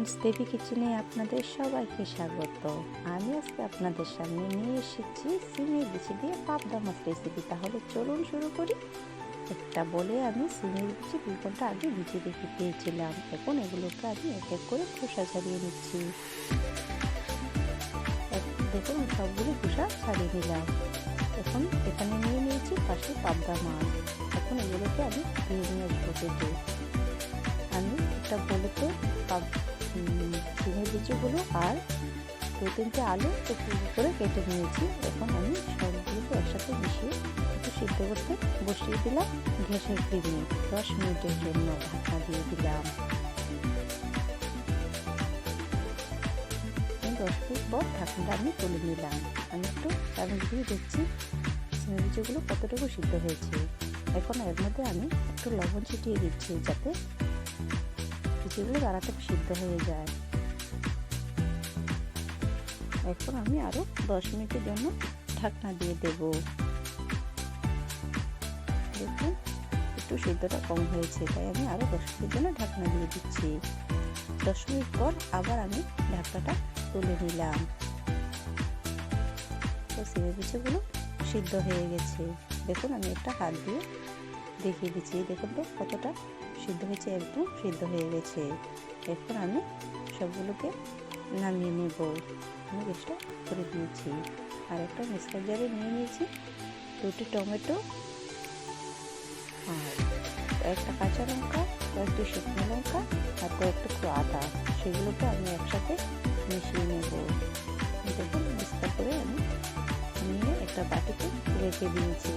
Friends, দেবী কিচেনে আপনাদের সবাইকে স্বাগত। আমি আজকে আপনাদের সামনে নিয়ে এসেছি সিমের বিচি দিয়ে পাবদা মাছ রেসিপি তাহলে চলুন শুরু করি। একটা বলে আমি সিমের বিচি দুই ঘণ্টা আগে ভিজে রেখে দিয়েছিলাম। এখন এগুলোকে আমি এক এক করে খোসা ছাড়িয়ে নিচ্ছি। দেখুন সবগুলো খোসা ছাড়িয়ে নিলাম। এখন এখানে নিয়ে নিয়েছি পাশে পাবদা মাছ এখন এগুলোকে আমি ধুয়ে নিয়ে আসব আমি একটা বলেতে বিচিগুলো আর দু তিনটে আলু একটু করে কেটে নিয়েছি। এখন আমি সবগুলোকে একসাথে মিশিয়ে একটু সিদ্ধ করতে বসিয়ে দিলাম গ্যাসের ফ্লেমে দশ মিনিটের জন্য ঢাকা দিয়ে দিলাম। দশ মিনিট পর ঢাকনাটা আমি তুলে নিলাম। আমি একটু চামচ দিয়ে দেখছি বিচিগুলো কতটুকু সিদ্ধ হয়েছে। এখন এর মধ্যে আমি একটু লবণ ছিটিয়ে দিচ্ছি যাতে বিচিগুলো তাড়াতাড়ি সিদ্ধ হয়ে যায়। এখন আমি আরও দশ মিনিটের জন্য ঢাকনা দিয়ে দেব। দেখুন, একটু সিদ্ধটা কম হয়েছে, তাই আমি আরও দশ মিনিটের জন্য ঢাকনা দিয়ে দিচ্ছি। দশ মিনিট পর আবার আমি ঢাকনাটা তুলে নিলাম। তো সিমের বিচিগুলো সিদ্ধ হয়ে গেছে। দেখুন, আমি একটা হাত দিয়ে দেখিয়ে দিচ্ছি। দেখুন তো, কতটা সিদ্ধ হয়েছে, একদম সিদ্ধ হয়ে গেছে। এখন আমি সবগুলোকে নামিয়ে নেব। আমি গ্যাসটা করে দিয়েছি। আর একটা মিক্সার জারে নিয়ে নিয়েছি। দুটি টমেটো আর কয়েকটা কাঁচা লঙ্কা, কয়েকটি শুকনো লঙ্কা আর কয়েকটা একটু আদা। সেগুলোকে আমি একসাথে মিশিয়ে নেব। দেখুন মিক্সটা করে আমি নিয়ে একটা বাটিতে রেখে দিয়েছি।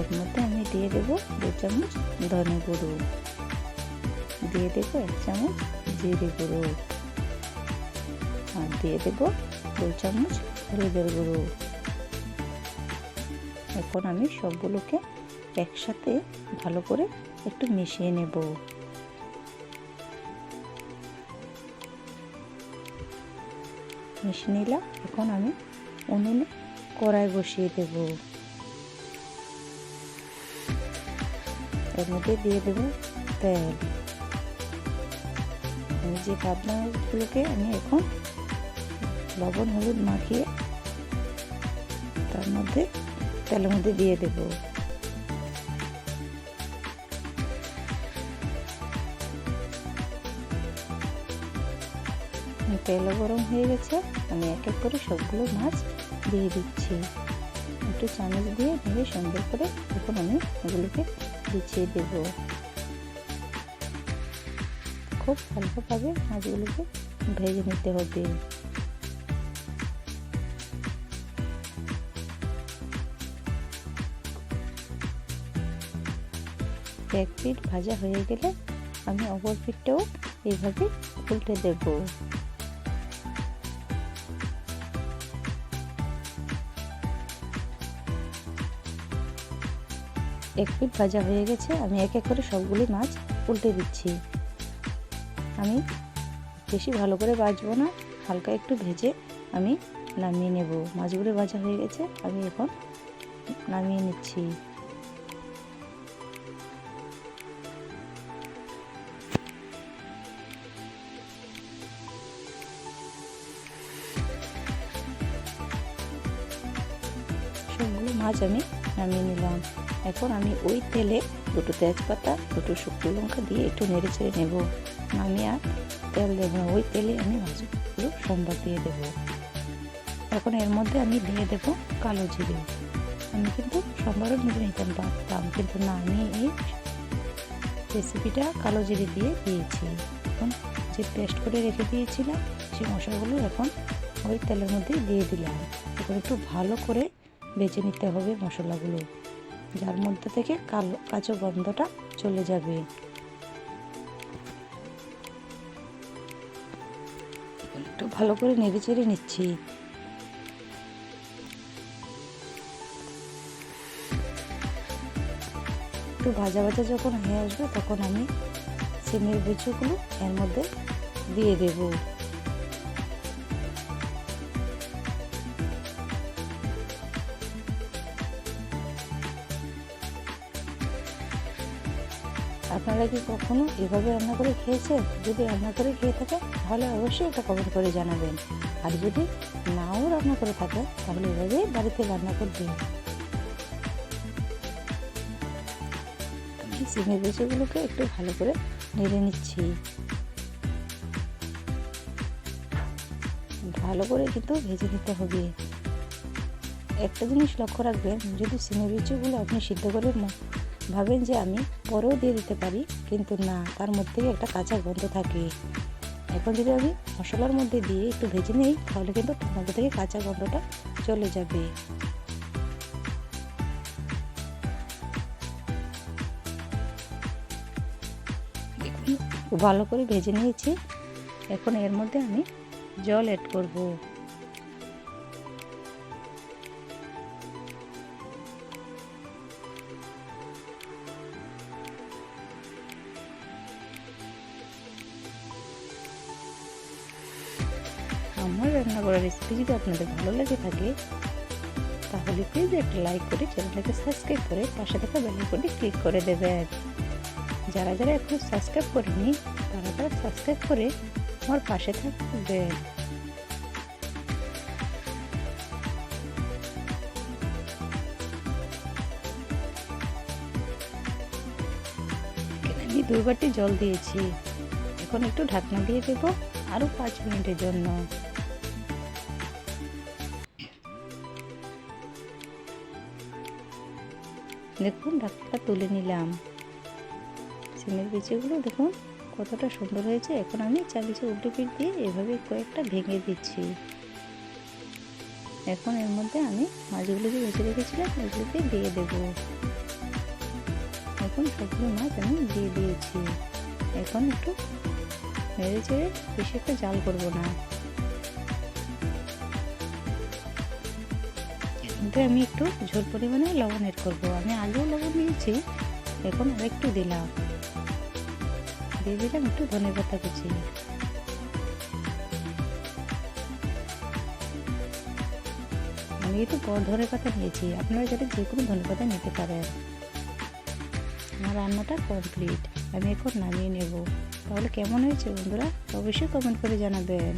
এর মধ্যে আমি দিয়ে দেবো দু চামচ ধনে গুঁড়ো। দিয়ে দেবো এক চামচ জিরে গুঁড়ো। আর দিয়ে দেবো দু চামচ হলুদের গুঁড়ো। এখন আমি সবগুলোকে একসাথে ভালো করে একটু মিশিয়ে নেব। মিশিয়ে নিলাম, এখন আমি উনুনে কড়াই বসিয়ে দেবো। এর মধ্যে দিয়ে দেবো তেল। যে পাবনাগুলোকে আমি এখন লবণ, হলুদ মাখিয়ে তার মধ্যে তেলের মধ্যে দিয়ে দেব। তেলও গরম হয়ে গেছে, আমি এক এক করে সবগুলো মাছ দিয়ে দিচ্ছি। একটু চামচ দিয়ে ভেবে সুন্দর করে এখন আমি এগুলোকে বিছিয়ে দেব। খুব হালকাভাবে মাছগুলোকে ভেজে নিতে হবে। এক পিঠ ভাজা হয়ে গেলে আমি অপর পিঠটাও এইভাবে উল্টে দেব। এক পিঠ ভাজা হয়ে গেছে, আমি এক এক করে সবগুলি মাছ উল্টে দিচ্ছি। আমি বেশি ভালো করে ভাজবো না, হালকা একটু ভেজে আমি নামিয়ে নেব। মাছগুলো ভাজা হয়ে গেছে, আমি এখন নামিয়ে নিচ্ছি। সবগুলো মাছ আমি নামিয়ে নিলাম। এখন আমি ওই তেলে দুটো তেজপাতা, দুটো শুকনো লঙ্কা দিয়ে একটু নেড়ে চেড়ে নেব। নামিয়ে আর তেল দেবো না, ওই তেলে আমি মাছগুলো সোমবার দিয়ে দেবো। এখন এর মধ্যে আমি দিয়ে দেব কালো জিরে। আমি কিন্তু সোমবারও নিতে নিতাম পারতাম কিন্তু না। আমি এই রেসিপিটা কালো জিরে দিয়ে দিয়েছি। এখন যে পেস্ট করে রেখে দিয়েছিলাম, সেই মশলাগুলো এখন ওই তেলের মধ্যে দিয়ে দিলাম। এখন একটু ভালো করে বেছে নিতে হবে মশলাগুলো। যার মধ্যে থেকে কালো, কাঁচো গন্ধটা চলে যাবে। একটু ভালো করে নেড়ে চেড়ে নিচ্ছি। একটু ভাজা ভাজা যখন হয়ে আসবে, তখন আমি সিমের বিচুগুলো এর মধ্যে দিয়ে দেবো। আপনারা কি কখনো এভাবে রান্না করে খেয়েছেন? যদি রান্না করে খেয়ে থাকে তাহলে অবশ্যই এটা কমেন্ট করে জানাবেন। আর যদি নাও রান্না করে থাকে তাহলে এভাবেই বাড়িতে রান্না করবেন। আমি সিমের বেচিগুলোকে একটু ভালো করে নেড়ে নিচ্ছি। ভালো করে কিন্তু ভেজে নিতে হবে। একটা জিনিস লক্ষ্য রাখবেন, যদি সিমের বিচিগুলো আপনি সিদ্ধ করে ভাবেন যে আমি পরেও দিয়ে দিতে পারি, কিন্তু না, তার মধ্যে একটা কাঁচা গন্ধ থাকে। এখন যদি আমি মশলার মধ্যে দিয়ে একটু ভেজে নিই, তাহলে কিন্তু মধ্যে থেকে কাঁচা গন্ধটা চলে যাবে। ভালো করে ভেজে নিয়েছি। এখন এর মধ্যে আমি জল অ্যাড করব। আমার রান্না করার রেসিপি যদি আপনাদের ভালো লেগে থাকে, তাহলে প্লিজ একটা লাইক করে চ্যানেলটাকে সাবস্ক্রাইব করে পাশে থাকা বেল আইকনটি ক্লিক করে দেবেন। যারা যারা এখনও সাবস্ক্রাইব করেনি তারা তারা সাবস্ক্রাইব করে আমার পাশে থাকবেন। আমি দুই বাটি জল দিয়েছি। এখন একটু ঢাকনা দিয়ে দেবো, আরও পাঁচ মিনিটের জন্য। দেখুন ঢাকনাটা তুলে নিলাম। সিমের বিচিগুলো দেখুন, কতটা সুন্দর হয়েছে। এখন আমি চাবিচে উল্টে পিঠ দিয়ে এভাবে কয়েকটা ভেঙে দিচ্ছি। এখন এর মধ্যে আমি মাছগুলো যে বেঁচে রেখেছিলাম, এগুলোকে দিয়ে দেবো। এখন সবগুলো মাছ আমি দিয়ে দিয়েছি। এখন একটু নেড়ে চেড়ে বেশি একটা জাল করব না। মধ্যে আমি একটু ঝোল পরিমাণে লবণ এড করব। আমি আগেও লবণ দিয়েছি, এখন আর একটু দিলাম। দিয়ে দিলাম একটু ধনে পাতা কুচি। আমি একটু ধনে পাতা নিয়েছি। আপনারা যাতে যে কোনো ধনে পাতা নিতে পারেন। আমার রান্নাটা কমপ্লিট আমি এখন নামিয়ে নেব। তাহলে কেমন হয়েছে বন্ধুরা? অবশ্যই কমেন্ট করে জানাবেন।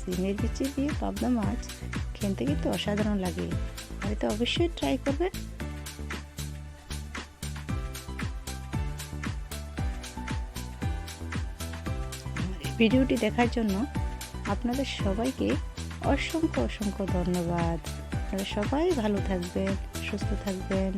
সিমের বিচি দিয়ে পাবদা মাছ খেতে কিন্তু অসাধারণ লাগে। বাড়িতে অবশ্যই ট্রাই করবে। ভিডিওটি দেখার জন্য আপনাদের সবাইকে অসংখ্য অসংখ্য ধন্যবাদ। সবাই ভালো থাকবেন, সুস্থ থাকবেন।